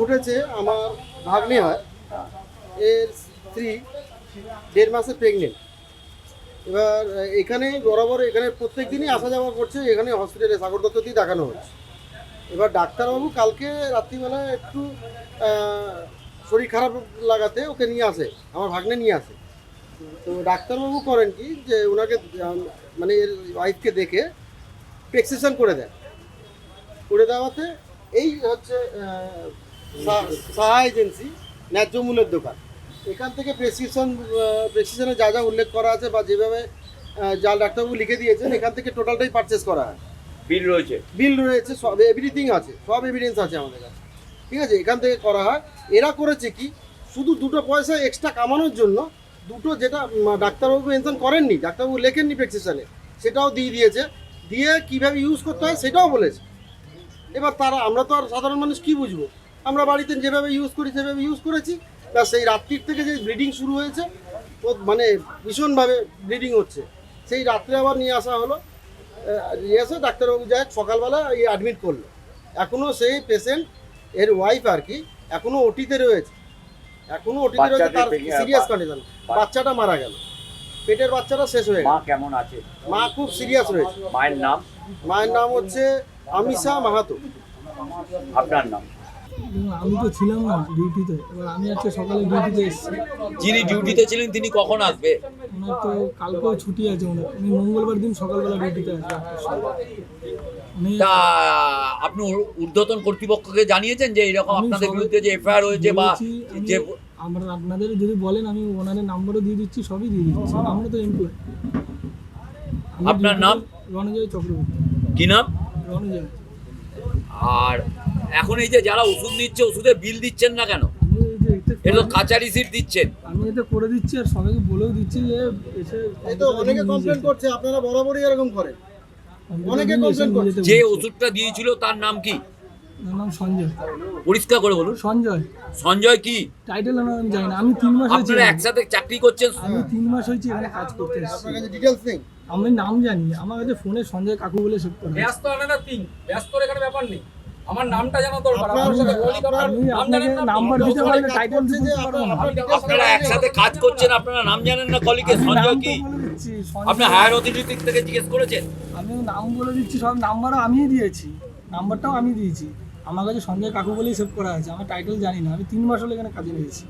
ঘটেছে আমার ভাগ্নে হয়। এর স্ত্রী দেড় মাসে প্রেগনেন্ট এবার এখানে বরাবর এখানে প্রত্যেক দিনই আসা যাওয়া করছে, এখানে হসপিটালে সাগর দত্ততেই দেখানো হচ্ছে। এবার ডাক্তারবাবু কালকে রাত্রিবেলা একটু শরীর খারাপ লাগাতে ওকে নিয়ে আসে, আমার ভাগ্নে নিয়ে আসে। তো ডাক্তারবাবু করেন কি যে ওনাকে মানে এর ওয়াইফকে দেখে প্রেসক্রিপশন করে দেন। করে দেওয়াতে এই হচ্ছে সাহা এজেন্সি ন্যায্য মূল্যের দোকান। এখান থেকে প্রেসক্রিপশন প্রেসক্রিপশনে যা যা উল্লেখ করা আছে বা যেভাবে যা ডাক্তারবাবু লিখে দিয়েছেন এখান থেকে টোটালটাই পারচেস করা হয়। বিল রয়েছে। বিল রয়েছে সব এভরিথিং আছে সব এভিডেন্স আছে আমাদের কাছে। ঠিক আছে এখান থেকে করা হয়। এরা করেছে কি শুধু দুটো পয়সা এক্সট্রা কামানোর জন্য দুটো যেটা ডাক্তারবাবু মেনশন করেননি ডাক্তারবাবু লেখেননি প্রেসক্রিপশনে সেটাও দিয়ে দিয়েছে। দিয়ে কীভাবে ইউজ করতে হয় সেটাও বলেছে। এবার তারা আমরা তো আর সাধারণ মানুষ কি বুঝব? আমরা বাড়িতে যেভাবে ইউজ করি সেভাবে ইউজ করেছি। ব্যাস সেই রাত্রির থেকে যে ব্লিডিং শুরু হয়েছে ও মানে ভীষণভাবে ব্লিডিং হচ্ছে। সেই রাত্রে আবার নিয়ে আসা হলো। নিয়ে এসে ডাক্তারবাবু যাই সকালবেলা এই অ্যাডমিট করল। এখনও সেই পেশেন্ট এর ওয়াইফ আর কি এখনও ওটিতে রয়েছে। এখনও ওটিতে রয়েছে তার সিরিয়াস কন্ডিশন বাচ্চাটা মারা গেল। পেটের বাচ্চাটা শেষ হয়ে মা গেল। কেমন আছে? মা খুব সিরিয়াস রয়েছে। মায়ের নাম? মায়ের নাম হচ্ছে আমিষা মাহাতো। আপনার নাম? আমি তো ছিলাম না ডিউটিতে এবার আমি আজকে সকালে ডিউটিতে এসেছি। যিনি ডিউটিতে ছিলেন তিনি কখন আসবে? ওনার তো কালকেও ছুটি আছে ওনার। উনি মঙ্গলবার দিন সকালবেলা ডিউটিতে আসবে তা আপনি ঊর্ধ্বতন কর্তৃপক্ষকে জানিয়েছেন যে এরকম আপনাদের বিরুদ্ধে যে এফআইআর হয়েছে বা যে আমরা আপনাদের যদি বলেন আমি ওনাদের নাম্বারও দিয়ে দিচ্ছি সবই দিয়ে দিচ্ছি। আমরা তো এমপ্লয় আপনার নাম? রণজয় চক্রবর্তী। কি নাম? রণজয়। আর এখন এই যে যারা ওষুধ নিচ্ছে ওষুধের বিল দিচ্ছেন না কেন? যে এটা কাঁচা রিসিট দিচ্ছেন। আমি এটা করে দিচ্ছি আর সবাইকে বলেও দিচ্ছি যে এসে এই তো অনেকে কমপ্লেন করছে আপনারা বরাবরই এরকম করেন। অনেকে নিয়ে করছে। যে ওষুধটা দিয়েছিল তার নাম কি? নাম সঞ্জয়। পরিষ্কার করে বলুন। সঞ্জয়। সঞ্জয় কি? টাইটেল আমার আমি জানি না। আমি তিন মাস হয়েছে আপনারা একসাথে চাকরি করছেন? আমি তিন মাস হয়েছে এখানে কাজ করতে আপনার কাছে ডিটেলস নেই? আমি নাম জানি আমার কাছে ফোনে সঞ্জয় কাকু বলে সেভ করা। আছে। ব্যস্ত আলাদা তিন। ব্যস্ত এখানে ব্যাপার নেই। আমার নামটা জানা দরকার আমার সাথে কলিগ আপনার আমি নাম জানেন না? নাম্বার দিতে পারলে টাইটেল দিতে পারব না। আপনারা একসাথে কাজ করছেন আপনারা নাম জানেন না কলিকে আমি সঞ্জয় কি? বলে দিচ্ছি, সঞ্জয়- আপনি হায়ার অথরিটি থেকে জিজ্ঞেস করেছেন? আমি নাম বলে দিচ্ছি সব নাম্বারও আমিই দিয়েছি। নাম্বারটাও আমি দিয়েছি। আমার কাছে সঞ্জয় কাকু বলেই সেভ করা আছে। আমার টাইটেল জানি না। আমি তিন মাস হলে এখানে কাজে নিয়েছি